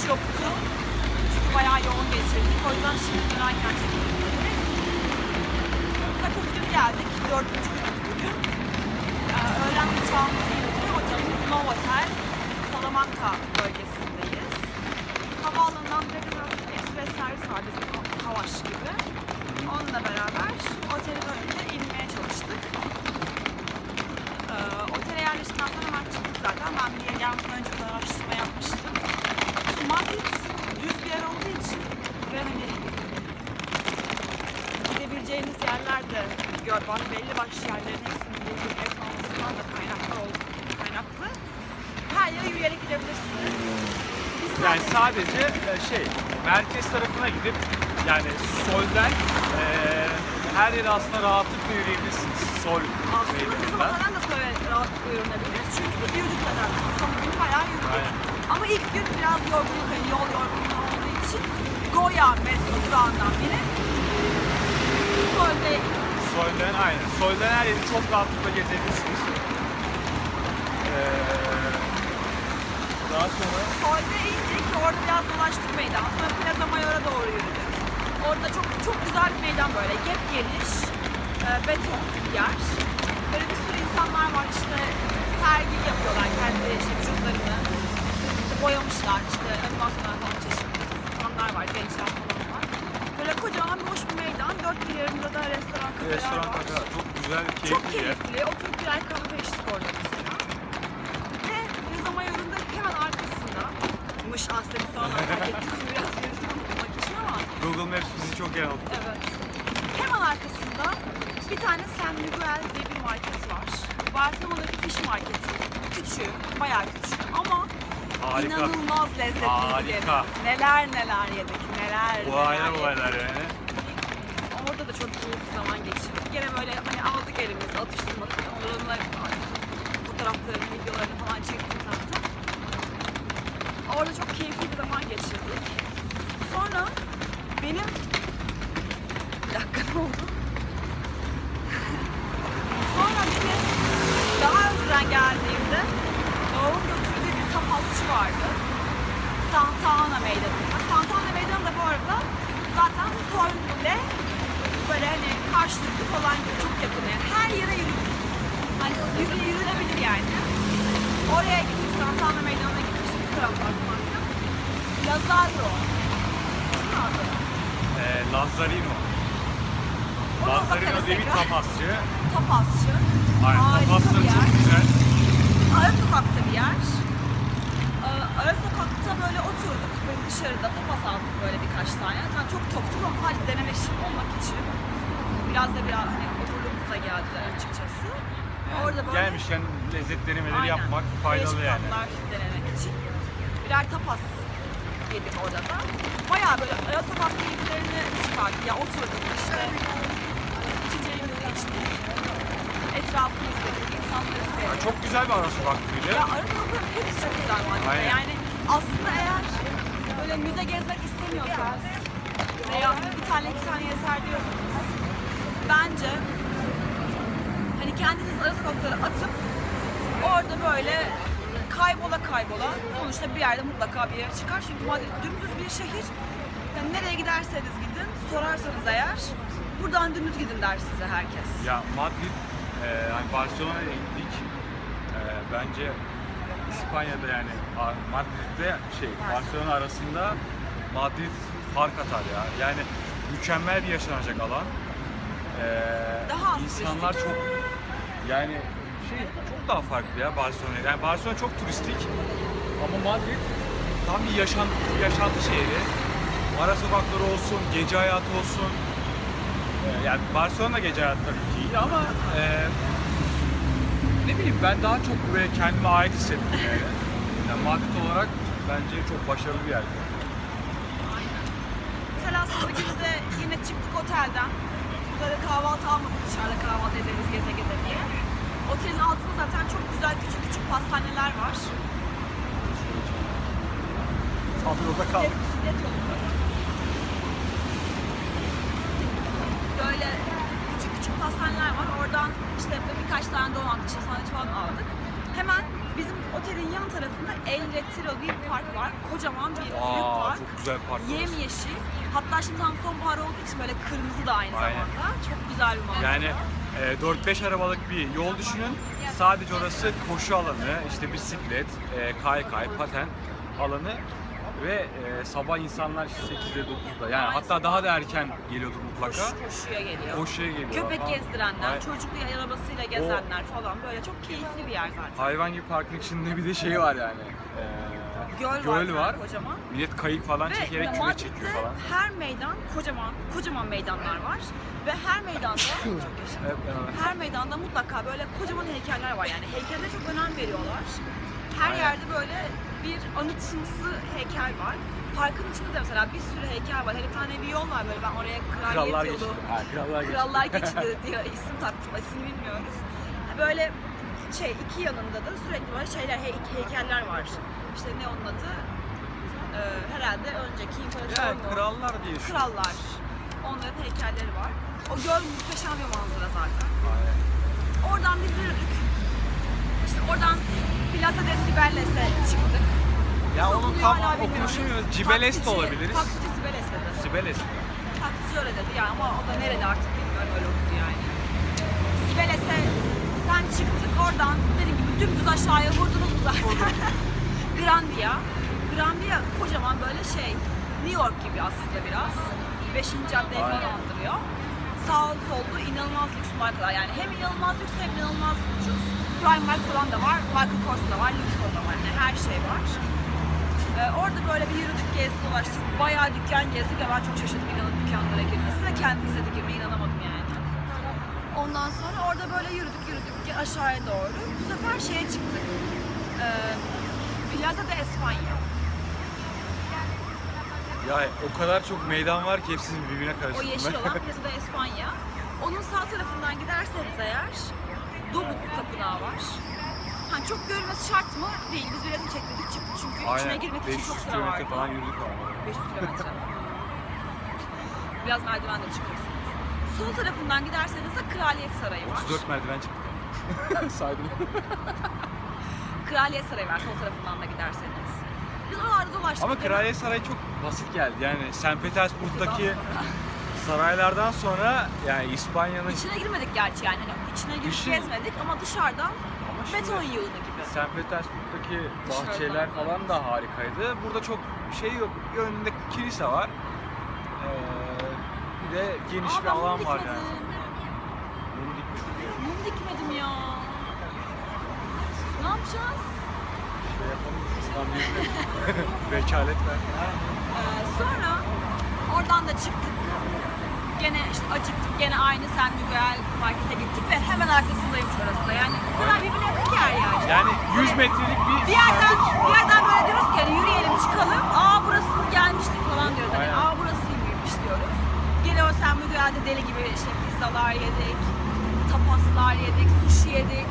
hiç yoktu. Çünkü bayağı yoğun geçirdik. O yüzden şimdi dönerken çekelim dedik. Takus günü geldik. Dördüncü günümüz bugün. Ee, öğlen uçağımızı indik. Otelimiz Novotel. Salamanca bölgesindeyiz. Havaalanından direkt olarak ekspres servis var bizim Havaş gibi. Onunla beraber otelin önünde inmeye çalıştık. Ee, otele yerleştikten sonra hemen çıktık zaten. Ben bir gelmeden önce bir araştırma yapmıştım. Şimdi Madrid düz bir yer olduğu için ve hani gidebileceğiniz yerler de gör bak belli başlı yerlerin hepsinin bulunduğu ev olmasından da kaynaklı olduğu kaynaklı. Her yere yürüyerek gidebilirsiniz. Biz Yani sadece- e, şey, merkez tarafına gidip yani solden e, her yere aslında rahatlıkla yürüyebilirsiniz. Sol Aslında bizim meydanından. otelden de böyle rahatlıkla yürünebilir. Çünkü biz yürüdük kadar. Son gün bayağı yürüdük. Aynen. Ama ilk gün biraz yorgunluk, hani yol yorgunluğu olduğu için Goya metro durağından biri Solde Solden aynen. Solden her yeri çok rahatlıkla gezebilirsiniz. Ee, daha sonra Solde indik. Orada biraz dolaştık meydan. Sonra Plaza Mayor'a doğru yürüdük. Orada çok çok güzel bir meydan böyle. Gep geniş. E, beton bir yer. Böyle bir sürü insanlar var işte sergi yapıyorlar kendi işte vücutlarını. İşte boyamışlar işte animasyonlar falan çeşitli insanlar var. Gençler falan. Böyle kocaman boş bir meydan. Dört bir yanında da restoran kafeler restoran var. kadar çok güzel, Çok keyifli bir yer. keyifli. Oturup birer kahve içtik orada mesela. Ve Rizama yolunda hemen arkasında mış aslında sonra fark ettik. Biraz yürüdüm bulmak için ama Google Maps bizi çok yanılttı. evet. Hemen arkasında bir tane San Miguel diye bir market var. Barcelona'daki fish marketi. Küçük, bayağı küçük ama Harika. inanılmaz lezzetli Harika. Neler neler yedik, neler Bu neler aynen yedik. olaylar yani. Orada da çok keyifli zaman geçirdik. Gene böyle hani aldık elimizi atıştırmadık. Onların fotoğraflarını, videolarını falan çektik zaten. Orada çok keyifli bir zaman geçirdik. Sonra benim... Bir dakika ne oldu? Sonra benim daha önceden geldiğimde babamın götürdüğü bir tapasçı vardı. Santa Ana Meydanı'nda. Santa Ana Meydanı da bu arada zaten Sol ile böyle hani karşılıklı falan çok yakın yani. Her yere yürü, hani yürü, yürünebilir yani. Oraya gittik, Santa Ana Meydanı'na gittik. İşte bu taraflar falan filan. Lazaro. Ne adı? Lazzarino bakarız diye bir tapasçı. Tapasçı. Aynen, Harika tapasları bir yer. çok güzel. Ara sokakta bir yer. Ee, Ara sokakta böyle oturduk böyle dışarıda tapas aldık böyle birkaç tane. Zaten çok toktuk ama sadece deneme olmak için. Biraz da biraz hani oturduğumuz da geldiler açıkçası. Orada böyle Gelmişken lezzet denemeleri Aynen. yapmak faydalı Değişik yani. tatlar denemek için. Birer tapas yedik orada da. Bayağı böyle ara sokak keyiflerini çıkardık. Ya oturduk işte içeceğimizi içtik. Etrafını izledik, insanları seyrettik. Çok güzel bir ara sokaklıydı. Ya ara sokakların hepsi çok güzel. Aynen. Yani aslında eğer böyle müze gezmek istemiyorsanız veya bir tane iki tane eser diyorsanız bence hani kendiniz ara sokaklara atıp orada böyle kaybola kaybola sonuçta bir yerde mutlaka bir yere çıkar. Çünkü Madrid dümdüz bir şehir. Yani nereye giderseniz gidin sorarsanız eğer buradan dümdüz gidin der size herkes. Ya Madrid, e, hani Barcelona'ya gittik. E, bence İspanya'da yani Madrid'de şey Barcelona arasında Madrid fark atar ya. Yani mükemmel bir yaşanacak alan. E, Daha insanlar çok yani şey çok daha farklı ya Barcelona. Yani Barcelona çok turistik ama Madrid tam bir yaşan, yaşantı şehri. Ara sokakları olsun, gece hayatı olsun. Ee, Yani Barcelona gece hayatı tabii ki iyi ama e, ne bileyim ben daha çok böyle kendime ait hissettim yani. yani Madrid olarak bence çok başarılı bir yer. Mesela salı yine çıktık otelden. Böyle kahvaltı almadık dışarıda kahvaltı ederiz geze geze diye. Otelin altında zaten çok güzel küçük küçük pastaneler var. Bisiklet yolu var. Böyle küçük küçük pastaneler var. Oradan işte birkaç tane donat, işte sandviç falan aldık. Hemen bizim otelin yan tarafında El Retiro diye bir park var. Kocaman bir büyük Aa park. çok güzel park orası. Yemyeşil. Hatta şimdi tam sonbahar olduğu için böyle kırmızı da aynı Aynen. zamanda. Çok güzel bir manzara. Yani 4-5 arabalık bir yol düşünün. Sadece orası koşu alanı, işte bisiklet, e, kaykay, paten alanı ve e, sabah insanlar işte 8'de 9'da yani hatta daha da erken geliyordur mutlaka. Koş, koşuya geliyor. Koşuya geliyor. Köpek Aynen. gezdirenler, Aynen. çocuklu arabasıyla gezenler falan böyle çok keyifli bir yer zaten. Hayvan gibi parkın içinde bir de şey var yani. e, Göl, var, var. kocaman. Millet kayık falan çekerek küre Madrid'de çekiyor falan. her meydan kocaman, kocaman meydanlar var. Ve her meydanda, çok yaşa. Evet, beraber. Her meydanda mutlaka böyle kocaman heykeller var yani heykele çok önem veriyorlar. Her Aynen. yerde böyle bir anıtımsı heykel var. Parkın içinde de mesela bir sürü heykel var. Her bir tane bir yol var böyle ben oraya kraliyet Krallar yolu, geçti. Ha, krallar krallar geçidi diye isim taktım, ismini bilmiyoruz. Böyle şey iki yanında da sürekli böyle şeyler, hey- heykeller var. İşte ne onun adı? Ee, herhalde önceki Ya imparator mu? krallar diye. Krallar. Onların heykelleri var. O göl muhteşem bir manzara zaten. Aynen. Oradan yürüdük. Sibelles'e çıktık. Ya Nasıl onun tam hala bilmiyoruz. okunuşu bilmiyoruz. Cibeles de Taksici- olabiliriz. Taksici Sibeles dedi. Sibeles. Taksici öyle dedi yani ama o da nerede artık bilmiyorum öyle okudu yani. Sibeles'ten çıktık oradan dediğim gibi dümdüz aşağıya vurdunuz mu zaten? Grandia. Grandia kocaman böyle şey New York gibi aslında biraz. Beşinci caddeyi falan andırıyor. Sağ solda inanılmaz lüks markalar yani hem inanılmaz lüks hem inanılmaz ucuz. Primark falan da var, Michael Kors da var, Lux da var yani her şey var. Ee, orada böyle bir yürüdük, gezdik, dolaştık. Bayağı dükkan gezdik ve ben çok şaşırdım inanın dükkanlara girmesine. Kendi izledi girmeye inanamadım yani. Ondan sonra orada böyle yürüdük yürüdük aşağıya doğru. Bu sefer şeye çıktık. Ee, Plaza de España. Ya o kadar çok meydan var ki hepsini birbirine O karıştırdım. yeşil olan Plaza de España. Onun sağ tarafından giderseniz eğer Dobut Tapınağı var. Hani çok görülmesi şart mı? Değil. Biz biletini çektik çıktık çünkü içine girmek için 500 çok sıra vardı. falan yürüdük ama. 500 kilometre. Biraz merdivenle çıkıyorsunuz. Sol tarafından giderseniz de Kraliyet Sarayı var. 34 merdiven çıktık. Saydım. Kraliyet Sarayı var sol tarafından da giderseniz. Biz oralarda dolaştık. Ama Kraliyet Sarayı çok basit geldi. Yani St. Petersburg'daki saraylardan sonra yani İspanya'nın İçine girmedik gerçi yani. Hani içine girip Dışı- gezmedik ama dışarıdan Ama şimdi beton yığını gibi. St. Petersburg'daki Dışarıdan bahçeler böyle. falan da harikaydı. Burada çok şey yok. Önünde kilise var. Ee, bir de geniş Aa, bir ben mum alan var dikmedim. yani. Mum dikmedik. Mum dikmedim ya. Ne yapacağız? Şey yapalım. Şuradan birine vekalet ver. Ee, sonra oradan da çıktık. Gene işte acıktık. Gene aynı San Miguel markete gittik ve hemen arkasındaymış orası. da. Yani o kadar birbirine yakın yer. Yani 100 metrelik bir Bir yerden, bir yerden böyle diyoruz ki hani yürüyelim çıkalım. Aa burası gelmiştik falan diyoruz. Hani Aynen. aa burasıymış diyoruz. Gene o San Miguel'de deli gibi işte pizzalar yedik. Tapaslar yedik, sushi yedik.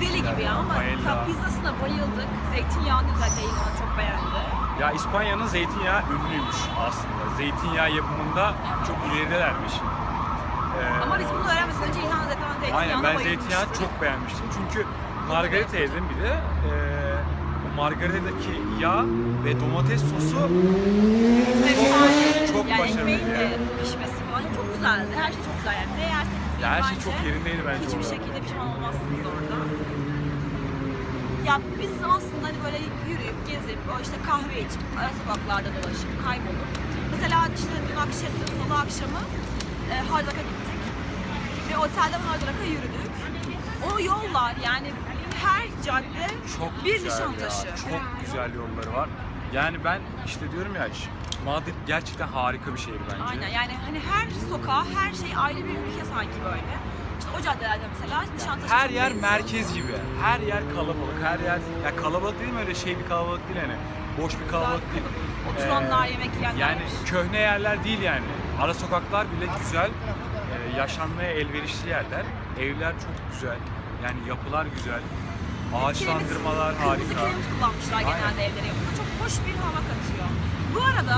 Deli gibi ya ama paella. pizzasına bayıldık. Zeytinyağını zaten yine çok beğendi. Ya İspanya'nın zeytinyağı ünlüymüş aslında. Zeytinyağı yapımında çok ileridelermiş. Ee, Ama biz bunu öğrenmedik. Önce İlhan zaten zeytinyağına Aynen ben zeytinyağı çok beğenmiştim. Çünkü margarita yedim bir de. Ee, o margaritadaki yağ ve domates sosu Efsane. çok yani başarılıydı ekmeğin de yani. pişmesi falan çok güzeldi. Her şey çok güzel yani. Yerseniz Ya her şey bence çok yerindeydi bence Hiçbir orada. şekilde pişman olmazsınız orada. Ya biz aslında hani böyle yürüyüp, gezip, o işte kahve içip, ara sokaklarda dolaşıp, kaybolup. Mesela işte dün akşam, salı akşamı e, Hardak'a gittik. Ve otelden Hardak'a yürüdük. O yollar yani her cadde Çok bir Nişantaşı. ya. Çok güzel yolları var. Yani ben işte diyorum ya Madrid gerçekten harika bir şehir bence. Aynen yani hani her sokağa, her şey ayrı bir ülke sanki böyle. O caddelerde mesela Nişantaşı Her çok yer benziyor. merkez gibi. Her yer kalabalık. Her yer ya kalabalık değil mi öyle şey bir kalabalık değil hani. Boş bir kalabalık değil. Oturanlar, Ee, yemek yiyenler. Yani köhne yerler değil yani. Ara sokaklar bile güzel. Ee, yaşanmaya elverişli yerler. Evler çok güzel. Yani yapılar güzel. Ağaçlandırmalar Kiremit- harika. Kırmızı kiremit kullanmışlar genelde evlere yapımda. Çok hoş bir hava katıyor. Bu arada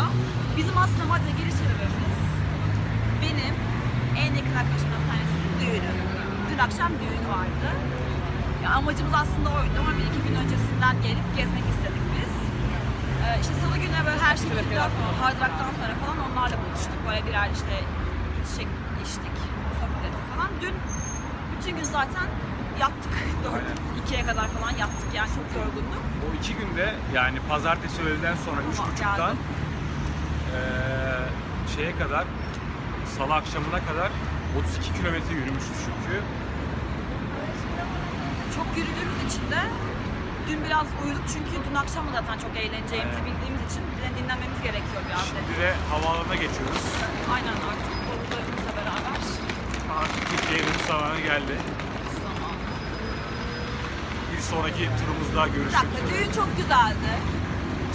bizim aslında Madrid'e giriş sebebimiz benim en yakın arkadaşımdan bir tanesinin düğünü. Dün akşam düğün vardı. Ya amacımız aslında oydu ama bir iki gün öncesinden gelip gezmek istedik biz. Ee, işte salı günü böyle her şey bittikten sonra, hard rock'tan sonra falan onlarla buluştuk. Böyle birer işte içecek içtik, sohbet ettik falan. Dün bütün gün zaten yattık. Dört, ikiye kadar falan yattık yani çok yorgunduk. O iki günde yani pazartesi öğleden sonra üç Tamam, buçuktan geldim. eee, şeye kadar salı akşamına kadar 32 kilometre yürümüşüz çünkü. Çok yürüdüğümüz için de dün biraz uyuduk çünkü dün akşam da zaten çok eğleneceğimizi Aynen. bildiğimiz için bir de dinlenmemiz gerekiyor biraz Şimdi de havaalanına geçiyoruz. Aynen artık bavullarımızla beraber. Artık Türkiye'nin zamanı geldi. Tamam. Bir sonraki turumuzda Bir görüşmek dakika, düğün çok güzeldi.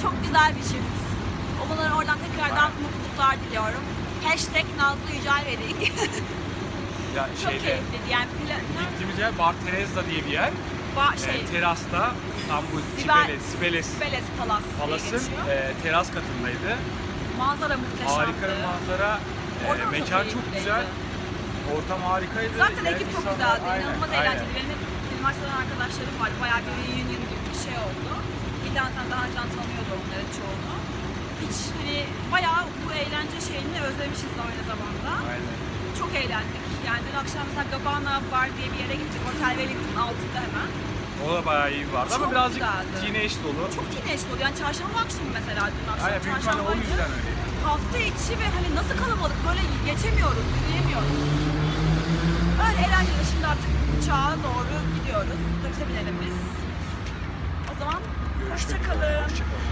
Çok güzel bir çift. Onlara oradan tekrardan Aynen. mutluluklar diliyorum. Hashtag Nazlı Yücel Wedding. Ya çok şeyde, keyifliydi yani. Plan, gittiğimiz yer Bar Teresa diye bir yer. ba- Ee, şey, terasta tam bu Sibel- Sibeles, Sibeles Sibeles Palas Palas'ın e, teras katındaydı. Manzara muhteşemdi. Harika bir manzara. E, Ortam mekan çok keyifliydi. güzel. Ortam harikaydı. Zaten Yani ekip çok güzeldi. Aynen, İnanılmaz aynen. eğlenceli. Benim hep üniversiteden arkadaşlarım vardı. Bayağı bir reunion gibi bir şey oldu. İnternetten daha önce tanıyordu onların çoğunu. Hiç hani bayağı bu eğlence şeyini özlemişiz de aynı zamanda. Aynen. Çok eğlendik. Yani dün akşam mesela Gabbana Bar diye bir yere gittik. Otel Wellington altında hemen. O da bayağı iyi vardı ama birazcık güzeldi. teenage dolu. Çok teenage oldu. Yani çarşamba akşamı mesela dün akşam. Aynen büyük ihtimalle o Çarşambaydı. yüzden öyle. Hafta içi ve hani nasıl kalabalık böyle geçemiyoruz, yürüyemiyoruz. Öyle eğlenceli. Şimdi artık uçağa doğru gidiyoruz. Otobüse binelim biz. O zaman Görüşmek üzere. hoşçakalın. Hoşçakalın.